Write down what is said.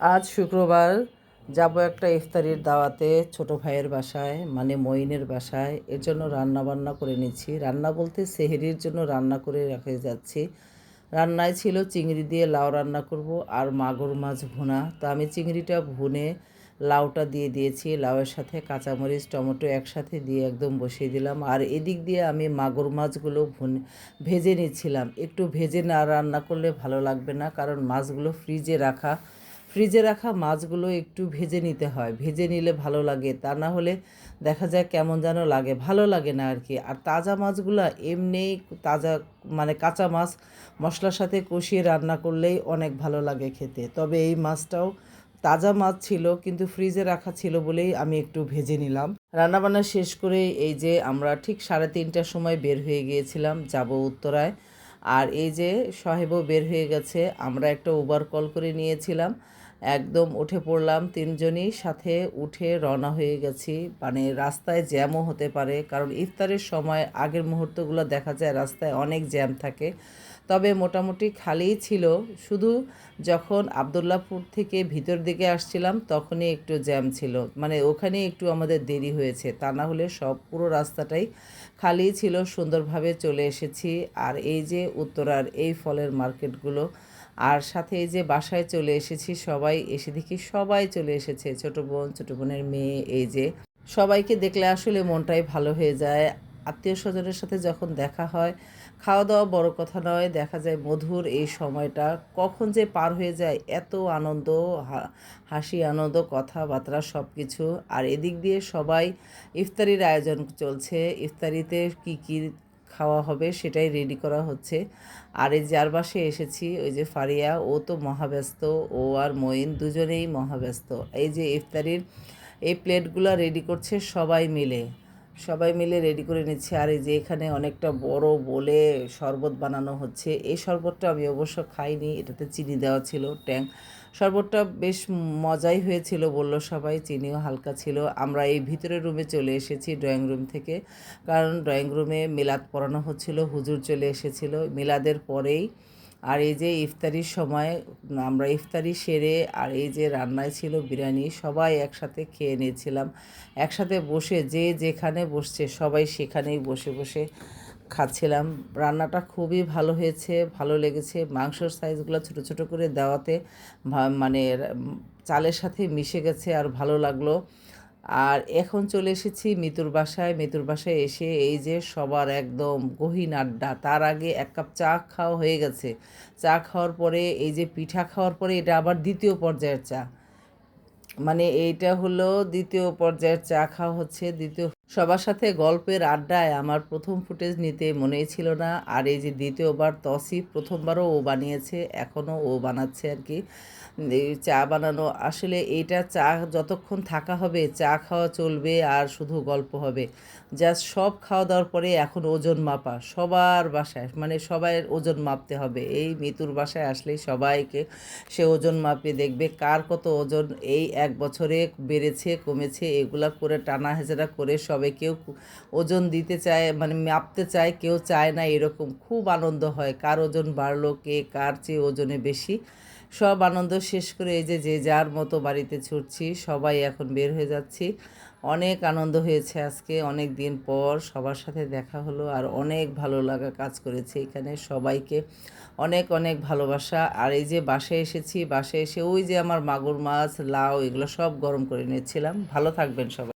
আজ শুক্রবার যাব একটা ইফতারির দাওয়াতে ছোট ভাইয়ের বাসায় মানে মঈনের বাসায়। এর জন্য রান্না বান্না করে নিচ্ছি। রান্না বলতে সেহেরির জন্য রান্না করে রেখে যাচ্ছি। রান্নায় ছিল চিংড়ি দিয়ে লাউ রান্না করব আর মাগুর মাছ ভুনা। তো আমি চিংড়িটা ভুনে লাউটা দিয়ে দিয়েছি। লাউয়ের সাথে কাঁচামরিচ, টমেটো একসাথে দিয়ে একদম বসিয়ে দিলাম। আর এদিক দিয়ে আমি মাগুর মাছগুলো ভুনে, ভেজে নিচ্ছিলাম। একটু ভেজে না রান্না করলে ভালো লাগবে না, কারণ মাছগুলো ফ্রিজে রাখা ফ্রিজে রাখা মাছগুলো একটু ভেজে নিতে হয়। ভেজে নিলে ভালো লাগে, তা না হলে দেখা যায় কেমন যেন লাগে, ভালো লাগে না আর কি আর তাজা মাছগুলো এমনি তাজা মানে কাঁচা মাছ মশলার সাথে কষিয়ে রান্না করলেই অনেক ভালো লাগে খেতে। তবে এই মাছটাও তাজা মাছ ছিল, কিন্তু ফ্রিজে রাখা ছিল বলেই আমি একটু ভেজে নিলাম। রান্নাবান্না শেষ করে এই যে আমরা ঠিক সাড়ে তিনটার সময় বের হয়ে গিয়েছিলাম, যাব উত্তরায়। আর এই যে সাহেবও বের হয়ে গেছে, আমরা একটা উবার কল করে নিয়েছিলাম। একদম উঠে পড়লাম। তিনজনই সাথে উঠে রওনা হয়ে গেছি। মানে রাস্তায় জ্যামও হতে পারে, কারণ ইফতারের সময় আগের মুহূর্তগুলো দেখা যায় রাস্তায় অনেক জ্যাম থাকে। তবে মোটামুটি খালিই ছিল। শুধু যখন আবদুল্লাপুর থেকে ভিতর দিকে আসছিলাম, তখনই একটু জ্যাম ছিল। মানে ওখানে একটু আমাদের দেরি হয়েছে। তা না হলে সব পুরো রাস্তাটাই খালিই ছিল। সুন্দরভাবে চলে এসেছি। আর এই যে উত্তরার এই ফলের মার্কেটগুলো আর সাথে এই যে বাসায় চলে এসেছি সবাই, এসে দেখি সবাই চলে এসেছে। ছোট বোন, ছোট বোনের মেয়ে, এই যে সবাইকে দেখলে আসলে মনটাই ভালো হয়ে যায়। আত্মীয় স্বজনের সাথে যখন দেখা হয় খাওয়া দাওয়া বড় কথা নয়, দেখা যায় মধুর এই সময়টা। কখন যে পার হয়ে যায়, এত আনন্দ হাসি, আনন্দ, কথাবার্তা সব কিছু আর এদিক দিয়ে সবাই ইফতারির আয়োজন চলছে। ইফতারিতে কী কি খাওয়া হবে, সেটাই রেডি করা হচ্ছে। আর এই যার বাসে এসেছি, ওই যে ফারিয়া, ও তো মহাব্যস্ত, ও আর মঈন দুজনেই মহাব্যস্ত। এই যে ইফতারির, এই প্লেটগুলো রেডি করছে সবাই মিলে। সবাই মিলে রেডি করে নিচ্ছি। আর এই যে এখানে অনেকটা বড় বলে শরবত বানানো হচ্ছে। এই শরবতটা আমি অবশ্য খাইনি, এটাতে চিনি দেওয়া ছিল ট্যাঙ্ক শরবতটা বেশ মজাই হয়েছিল, বলল সবাই, চিনিও হালকা ছিল। আমরা এই ভিতরের রুমে চলে এসেছি ড্রয়িং রুম থেকে। কারণ ড্রয়িং রুমে মিলাদ পড়ানো হচ্ছিল, হুজুর চলে এসেছিল। মিলাদের পরেই আর এই যে ইফতারির সময়, আমরা ইফতারি সেরে আর এই যে রান্নায় ছিল বিরিয়ানি, সবাই একসাথে খেয়ে নিয়েছিলাম। একসাথে বসে যে যেখানে বসছে, সবাই সেখানেই বসে বসে খাচ্ছিলাম। রান্নাটা খুবই ভালো হয়েছে, ভালো লেগেছে। মাংসর সাইজগুলো ছোট ছোট করে দেওয়াতে মানে চালের সাথে মিশে গেছে আর ভালো লাগল। আর এখন চলে এসেছি মিতুর বাসায়। মিতুর বাসায় এসে এই যে সবার একদম গহীন আড্ডা, তার আগে এক কাপ চা খাওয়া হয়ে গেছে। চা খাওয়ার পরে, এই যে পিঠা খাওয়ার পরে, এটা আবার দ্বিতীয় পর্যায়ের চা। মানে এইটা হলো দ্বিতীয় পর্যায়ের চা খাওয়া হচ্ছে। দ্বিতীয় সবার সাথে গল্পের আড্ডায় আমার প্রথম ফুটেজ নিতে মনেই ছিল না। আর এই যে দ্বিতীয়বার তসি প্রথমবারও ও বানিয়েছে, এখনও ও বানাচ্ছে আর কি। চা বানানো, আসলে এইটা চা যতক্ষণ থাকা হবে, চা খাওয়া চলবে আর শুধু গল্প হবে। জাস্ট সব খাওয়া দাওয়ার পরে এখন ওজন মাপা, সবার বাসায় মানে সবাই ওজন মাপতে হবে। এই মৃত্যুর বাসায় আসলেই সবাইকে সে ওজন মাপে দেখবে, কার কত ওজন এই এক বছরে বেড়েছে, কমেছে, এগুলা করে টানা হেজরা করে সবে কেউ ওজন দিতে চায় মানে মাপতে চায়, কেউ চায় না এরকম। খুব আনন্দ হয়, কার ওজন বাড়লো, কে কার চেয়ে ওজনে বেশি। সব আনন্দ শেষ করে এই যে যে যার মতো বাড়িতে ছুটছি, সবাই এখন বের হয়ে যাচ্ছি। অনেক আনন্দ হয়েছে আজকে, অনেক দিন পর সবার সাথে দেখা হলো আর অনেক ভালো লাগা কাজ করেছে এখানে সবাইকে। অনেক অনেক ভালোবাসা। আর এই যে বাসায় এসেছি, বাসায় এসে ওই যে আমার মাগুর মাছ, লাউ, এগুলো সব গরম করে নিয়েছিলাম ভালো থাকবেন সবাই।